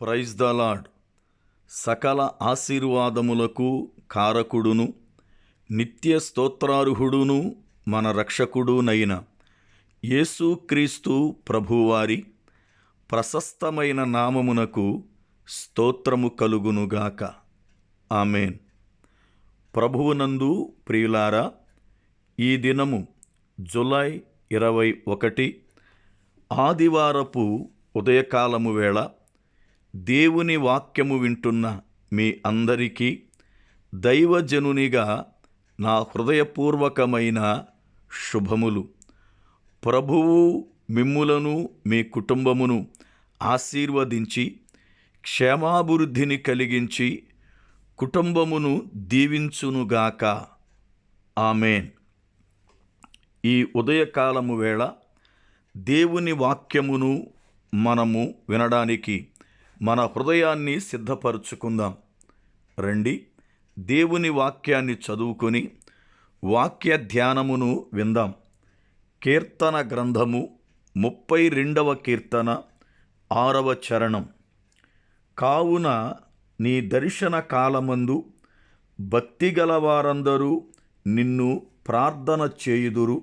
Praise the lord సకల ఆశీర్వాదములకు కారకుడును నిత్య స్తోత్రార్హుడును మన రక్షకుడునైన యేసుక్రీస్తు ప్రభువారి ప్రశస్తమైన నామమునకు స్తోత్రము కలుగునుగాక. ఆమెన్. ప్రభువునందు ప్రియులారా ఈ దినము జులై ఇరవై ఒకటి ఆదివారపు ఉదయకాలము వేళ దేవుని వాక్యము వింటున్న మీ అందరికీ దైవజనునిగా నా హృదయపూర్వకమైన శుభములు. ప్రభువు మిమ్ములను మీ కుటుంబమును ఆశీర్వదించి క్షేమాభివృద్ధిని కలిగించి కుటుంబమును దీవించునుగాక. ఆమెన్. ఈ ఉదయకాలము వేళ దేవుని వాక్యమును మనము వినడానికి మన హృదయాన్ని సిద్ధపరుచుకుందాం. రండి దేవుని వాక్యాన్ని చదువుకొని వాక్య ధ్యానమును విందాం. కీర్తన గ్రంథము ముప్పై రెండవ కీర్తన ఆరవ చరణం. కావున నీ దర్శన కాలమందు భక్తిగల వారందరూ నిన్ను ప్రార్థన చేయుదురు.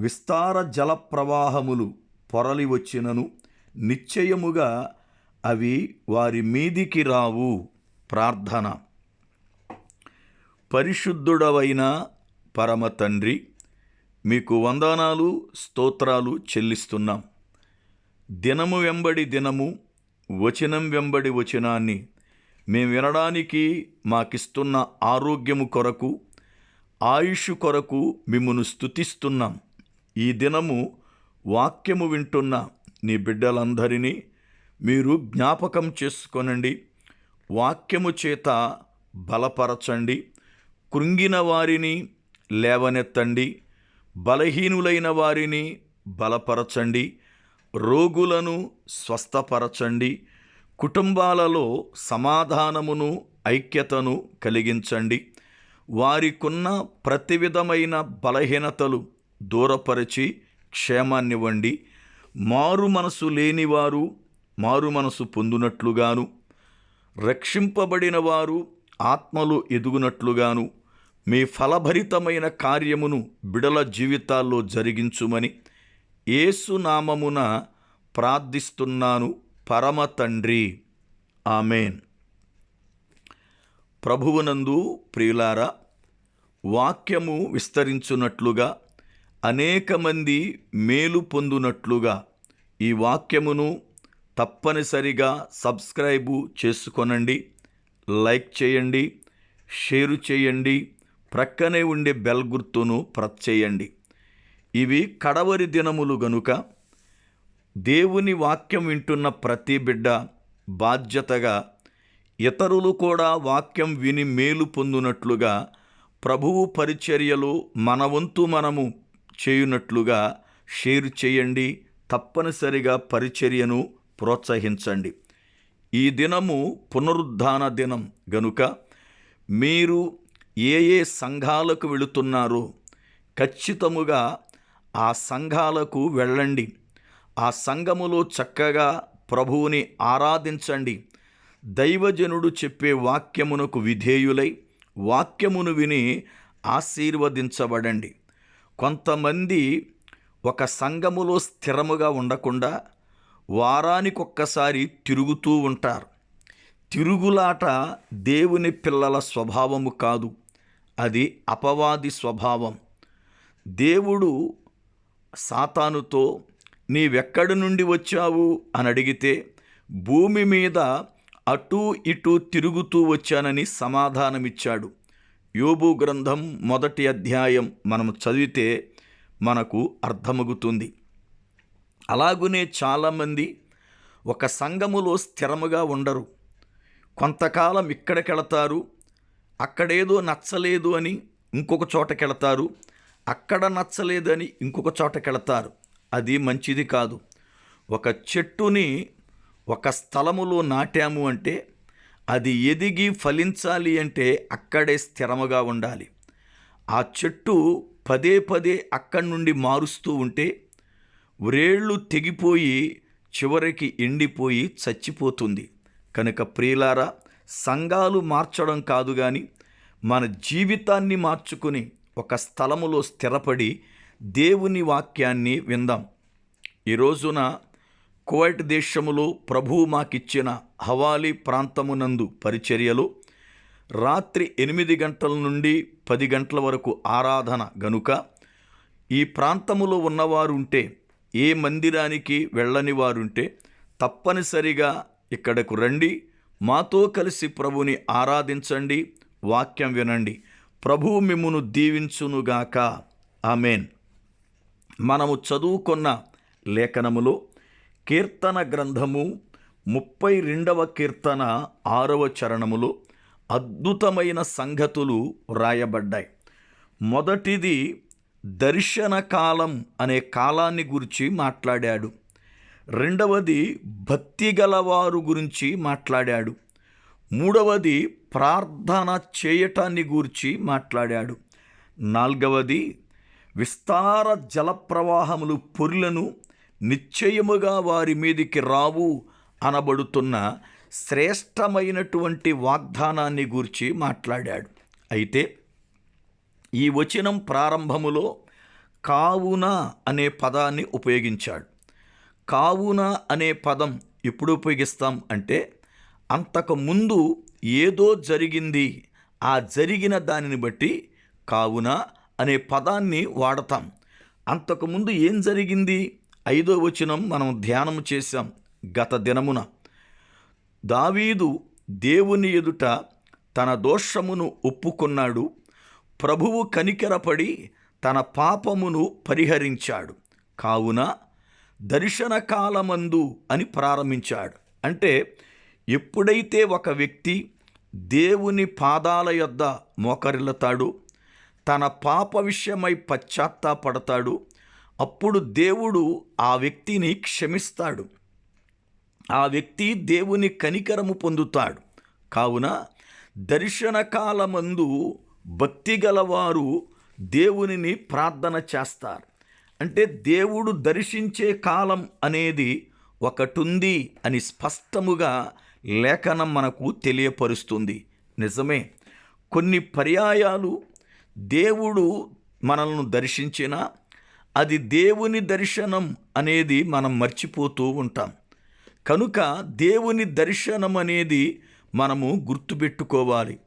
విస్తార జల ప్రవాహములు పొరలి వచ్చినను. నిశ్చయముగా అవి వారి మీదికి రావు. ప్రార్థన. పరిశుద్ధుడవైన పరమ తండ్రి మీకు వందనాలు స్తోత్రాలు చెల్లిస్తున్నాం. దినము వెంబడి దినము వచనం వెంబడి వచనాన్ని మేము వినడానికి మాకిస్తున్న ఆరోగ్యము కొరకు ఆయుష్ కొరకు మిమ్మను స్థుతిస్తున్నాం ఈ దినము వాక్యము వింటున్న నీ బిడ్డలందరినీ మీరు జ్ఞాపకం చేసుకొనండి. వాక్యము చేత బలపరచండి. కృంగిన వారిని లేవనెత్తండి. బలహీనులైన వారిని బలపరచండి. రోగులను స్వస్థపరచండి. కుటుంబాలలో సమాధానమును ఐక్యతను కలిగించండి. వారికున్న ప్రతి విధమైన బలహీనతలు దూరపరిచి క్షేమాన్నివ్వండి. మారు మనసు లేనివారు మారు మనసు పొందునట్లుగాను రక్షింపబడిన వారు ఆత్మలు ఎదుగునట్లుగాను మీ ఫలభరితమైన కార్యమును బిడల జీవితాల్లో జరిగించుమని ఏసునామమున ప్రార్థిస్తున్నాను. పరమ తండ్రి. ఆమెన్. ప్రభువునందు ప్రియులారా వాక్యము విస్తరించునట్లుగా అనేక మంది మేలు పొందునట్లుగా ఈ వాక్యమును తప్పనిసరిగా సబ్స్క్రైబు చేసుకొనండి లైక్ చేయండి షేరు చేయండి ప్రక్కనే ఉండే బెల్ గుర్తును ప్రెస్ చేయండి. ఇవి కడవరి దినములు గనుక దేవుని వాక్యం వింటున్న ప్రతి బిడ్డ బాధ్యతగా ఇతరులు కూడా వాక్యం విని మేలు పొందునట్లుగా ప్రభువు పరిచర్యలు మన వంతు మనము చేయునట్లుగా షేర్ చేయండి తప్పనిసరిగా పరిచర్యను ప్రోత్సహించండి. ఈ దినము పునరుద్ధాన దినం గనుక మీరు ఏ ఏ సంఘాలకు వెళుతున్నారో ఖచ్చితముగా ఆ సంఘాలకు వెళ్ళండి. ఆ సంఘములో చక్కగా ప్రభువుని ఆరాధించండి. దైవజనుడు చెప్పే వాక్యమునకు విధేయులై వాక్యమును విని ఆశీర్వదించబడండి. కొంతమంది ఒక సంఘములో స్థిరముగా ఉండకుండా వారానికొక్కసారి తిరుగుతూ ఉంటారు. తిరుగులాట దేవుని పిల్లల స్వభావము కాదు. అది అపవాది స్వభావం. దేవుడు సాతానుతో నీవెక్కడి నుండి వచ్చావు? అని అడిగితే భూమి మీద అటూ ఇటూ తిరుగుతూ వచ్చానని సమాధానమిచ్చాడు. యోబు గ్రంథం మొదటి అధ్యాయం మనం చదివితే మనకు అర్థమగుతుంది. అలాగునే చాలామంది ఒక సంఘములో స్థిరముగా ఉండరు. కొంతకాలం ఇక్కడికెళతారు అక్కడేదో నచ్చలేదు అని ఇంకొక చోటకెళతారు అక్కడ నచ్చలేదని ఇంకొక చోటకెళతారు. అది మంచిది కాదు. ఒక చెట్టుని ఒక స్థలములో నాటాము అంటే అది ఎదిగి ఫలించాలి అంటే అక్కడే స్థిరముగా ఉండాలి. ఆ చెట్టు పదే పదే అక్కడి నుండి మారుస్తూ ఉంటే వ్రేళ్ళు తెగిపోయి చివరికి ఎండిపోయి చచ్చిపోతుంది. కనుక ప్రియులారా సంఘాలు మార్చడం కాదు కానీ మన జీవితాన్ని మార్చుకుని ఒక స్థలములో స్థిరపడి దేవుని వాక్యాన్ని విందాం. ఈ రోజున కువైట్ దేశములో ప్రభువు మాకిచ్చిన హవాలీ ప్రాంతమునందు పరిచర్యలో రాత్రి ఎనిమిది గంటల నుండి పది గంటల వరకు ఆరాధన గనుక ఈ ప్రాంతములో ఉన్నవారు ఉంటే ఏ మందిరానికి వెళ్ళని వారుంటే తప్పనిసరిగా ఇక్కడకు రండి. మాతో కలిసి ప్రభుని ఆరాధించండి. వాక్యం వినండి. ప్రభువు మిమ్మును దీవించునుగాక. ఆమెన్. మనము చదువుకున్న లేఖనములో కీర్తన గ్రంథము ముప్పై రెండవ కీర్తన ఆరవ చరణములో అద్భుతమైన సంగతులు వ్రాయబడ్డాయి మొదటిది దర్శన కాలం అనే కాలాన్ని గురించి మాట్లాడాడు. రెండవది భక్తి గలవారు గురించి మాట్లాడాడు. మూడవది ప్రార్థన చేయటాన్ని గూర్చి మాట్లాడాడు. నాలుగవది విస్తార జలప్రవాహములు పొరులను నిశ్చయముగా వారి మీదికి రావు అనబడుతున్న శ్రేష్టమైనటువంటి వాగ్దానాన్ని గూర్చి మాట్లాడాడు. అయితే ఈ వచనం ప్రారంభములో కావున అనే పదాన్ని ఉపయోగించాడు. కావున అనే పదం ఎప్పుడు ఉపయోగిస్తాం అంటే అంతకుముందు ఏదో జరిగింది ఆ జరిగిన దానిని బట్టి కావున అనే పదాన్ని వాడతాం. అంతకుముందు ఏం జరిగింది? ఐదో వచనం మనం ధ్యానం చేశాం గత దినమున. దావీదు దేవుని ఎదుట తన దోషమును ఒప్పుకున్నాడు. ప్రభువు కనికరపడి తన పాపమును పరిహరించాడు. కావున దర్శన కాలమందు అని ప్రారంభించాడు. అంటే ఎప్పుడైతే ఒక వ్యక్తి దేవుని పాదాల యొద్ద మోకరిల్లుతాడు తన పాప విషయమై పశ్చాత్తాపడతాడు అప్పుడు దేవుడు ఆ వ్యక్తిని క్షమిస్తాడు. ఆ వ్యక్తి దేవుని కనికరము పొందుతాడు. కావున దర్శన కాలమందు భక్తి గలవారు దేవునిని ప్రార్థన చేస్తారు. అంటే దేవుడు దర్శించే కాలం అనేది ఒకటుంది అని స్పష్టముగా లేఖనం మనకు తెలియపరుస్తుంది. నిజమే. కొన్ని పర్యాయాలు దేవుడు మనల్ని దర్శించినా అది దేవుని దర్శనం అనేది మనం మర్చిపోతూ ఉంటాం. కనుక దేవుని దర్శనం అనేది మనము గుర్తుపెట్టుకోవాలి.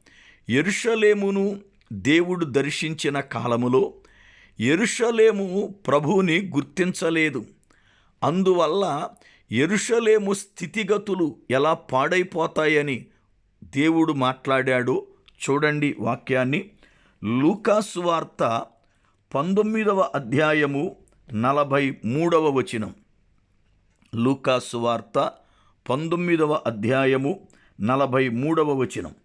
ఎరుషలేమును దేవుడు దర్శించిన కాలములో ఎరుషలేము ప్రభువుని గుర్తించలేదు. అందువల్ల ఎరుషలేము స్థితిగతులు ఎలా పాడైపోతాయని దేవుడు మాట్లాడాడో. చూడండి వాక్యాన్ని. లూకాసు వార్త పంతొమ్మిదవ అధ్యాయము నలభై మూడవ వచనం. లూకాసు వార్త పంతొమ్మిదవ అధ్యాయము నలభై మూడవ వచనం.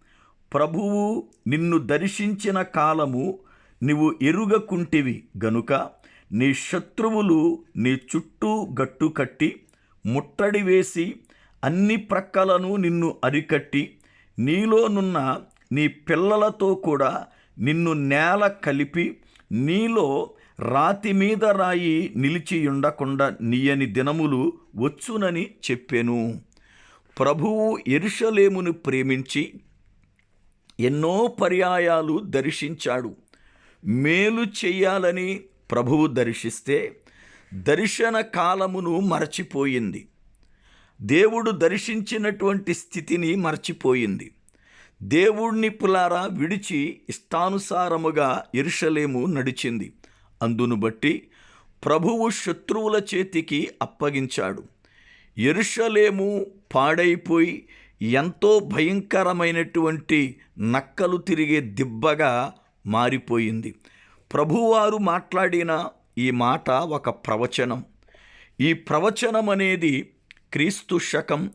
ప్రభువు నిన్ను దర్శించిన కాలము నీవు ఎరుగకుంటివి గనుక నీ శత్రువులు నీ చుట్టూ గట్టు కట్టి ముట్టడి వేసి అన్ని ప్రక్కలను నిన్ను అరికట్టి నీలోనున్న నీ పిల్లలతో కూడా నిన్ను నేల కలిపి నీలో రాతి మీద రాయి నిలిచి ఉండకుండా నీయని దినములు వచ్చునని చెప్పెను. ప్రభువు ఎరుషలేమును ప్రేమించి ఎన్నో పర్యాయాలు దర్శించాడు. మేలు చెయ్యాలని ప్రభువు దర్శిస్తే దర్శన కాలమును మరచిపోయింది. దేవుడు దర్శించినటువంటి స్థితిని మర్చిపోయింది. దేవుణ్ణి పులారా విడిచి ఇష్టానుసారముగా ఎరుషలేము నడిచింది. అందును బట్టి ప్రభువు శత్రువుల చేతికి అప్పగించాడు. ఎరుషలేము పాడైపోయి ఎంతో భయంకరమైనటువంటి నక్కలు తిరిగే దిబ్బగా మారిపోయింది. ప్రభువారు మాట్లాడిన ఈ మాట ఒక ప్రవచనం. ఈ ప్రవచనం అనేది క్రీస్తు శకం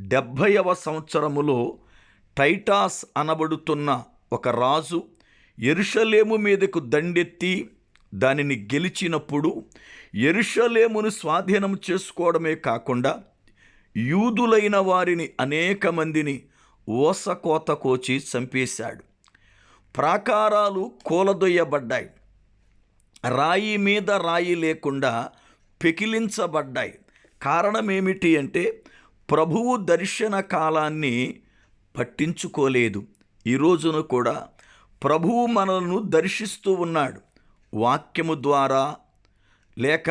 డెబ్భైవ సంవత్సరములో టైటాస్ అనబడుతున్న ఒక రాజు ఎరుషలేము మీదకు దండెత్తి దానిని గెలిచినప్పుడు ఎరుషలేమును స్వాధీనం చేసుకోవడమే కాకుండా యూదులైన వారిని అనేక మందిని ఓసకోత కోచి చంపేశాడు. ప్రాకారాలు కూలదొయ్యబడ్డాయి. రాయి మీద రాయి లేకుండా పెకిలించబడ్డాయి. కారణం ఏమిటి అంటే ప్రభువు దర్శన కాలాన్ని పట్టించుకోలేదు. ఈ రోజున కూడా ప్రభువు మనలను దర్శిస్తూ ఉన్నాడు. వాక్యము ద్వారా లేక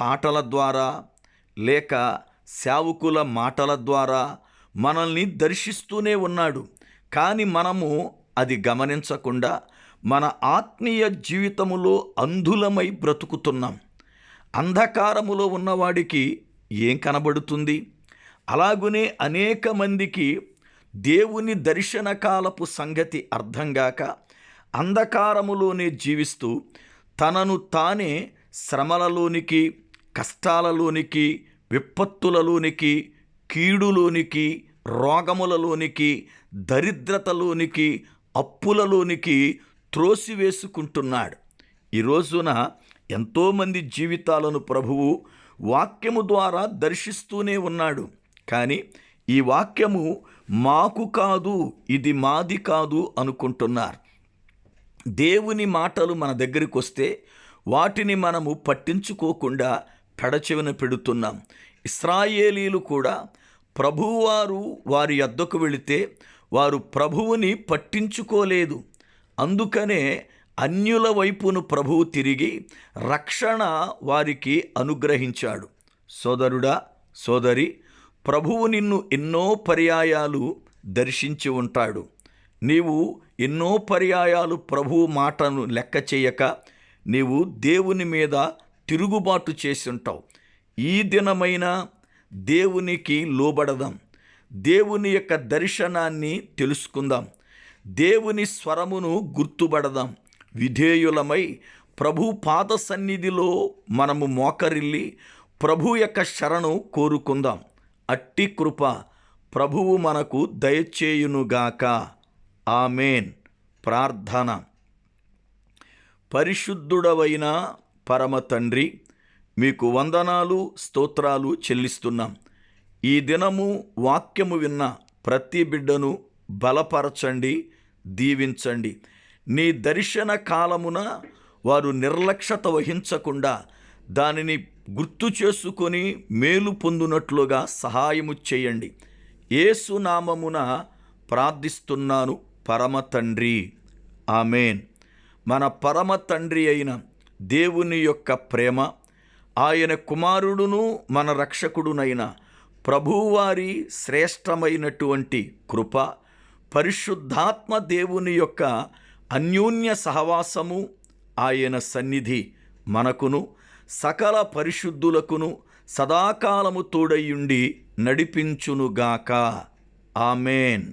పాటల ద్వారా లేక సేవకుల మాటల ద్వారా మనల్ని దర్శిస్తూనే ఉన్నాడు. కానీ మనము అది గమనించకుండా మన ఆత్మీయ జీవితములో అంధులమై బ్రతుకుతున్నాం. అంధకారములో ఉన్నవాడికి ఏం కనబడుతుంది? అలాగునే అనేక మందికి దేవుని దర్శనకాలపు సంగతి అర్థంగాక అంధకారములోనే జీవిస్తూ తనను తానే శ్రమలలోనికి కష్టాలలోనికి విపత్తులలోనికి కీడులోనికి రోగములలోనికి దరిద్రతలోనికి అప్పులలోనికి త్రోసివేసుకుంటున్నాడు. ఈ రోజున ఎంతోమంది జీవితాలను ప్రభువు వాక్యము ద్వారా దర్శిస్తూనే ఉన్నాడు. కానీ ఈ వాక్యము మాకు కాదు ఇది మాది కాదు అనుకుంటున్నారు. దేవుని మాటలు మన దగ్గరికి వస్తే వాటిని మనము పట్టించుకోకుండా పెడచెవిన పెడుతున్నాం. ఇస్రాయేలీలు కూడా ప్రభువారు వారి అద్దకు వెళితే వారు ప్రభువుని పట్టించుకోలేదు. అందుకనే అన్యుల వైపును ప్రభువు తిరిగి రక్షణ వారికి అనుగ్రహించాడు. సోదరుడా సోదరి ప్రభువు నిన్ను ఎన్నో పర్యాయాలు దర్శించి ఉంటాడు. నీవు ఎన్నో పర్యాయాలు ప్రభువు మాటను లెక్క చేయక నీవు దేవుని మీద తిరుగుబాటు చేసి ఉంటావు. ఈ దినమైన దేవునికి లోబడదాం. దేవుని యొక్క దర్శనాన్ని తెలుసుకుందాం. దేవుని స్వరమును గుర్తుపడదాం. విధేయులమై ప్రభు పాద సన్నిధిలో మనము మోకరిల్లి ప్రభు యొక్క శరణు కోరుకుందాం. అట్టి కృప ప్రభువు మనకు దయచేయునుగాక. ఆమెన్. ప్రార్థన. పరిశుద్ధుడవైన పరమ తండ్రి మీకు వందనాలు స్తోత్రాలు చెల్లిస్తున్నాం. ఈ దినము వాక్యము విన్న ప్రతి బిడ్డను బలపరచండి దీవించండి. నీ దర్శన కాలమున వారు నిర్లక్ష్యత వహించకుండా దానిని గుర్తు చేసుకొని మేలు పొందునట్లుగా సహాయము చేయండి. ఏసునామమున ప్రార్థిస్తున్నాను పరమ తండ్రి. ఆమెన్. మన పరమ తండ్రి అయిన దేవుని యొక్క ప్రేమ ఆయన కుమారుడును మన రక్షకుడునైన ప్రభువారి శ్రేష్టమైనటువంటి కృప పరిశుద్ధాత్మ దేవుని యొక్క అన్యోన్య సహవాసము ఆయన సన్నిధి మనకును సకల పరిశుద్ధులకును సదాకాలము తోడయుండి నడిపించునుగాక. ఆమెన్.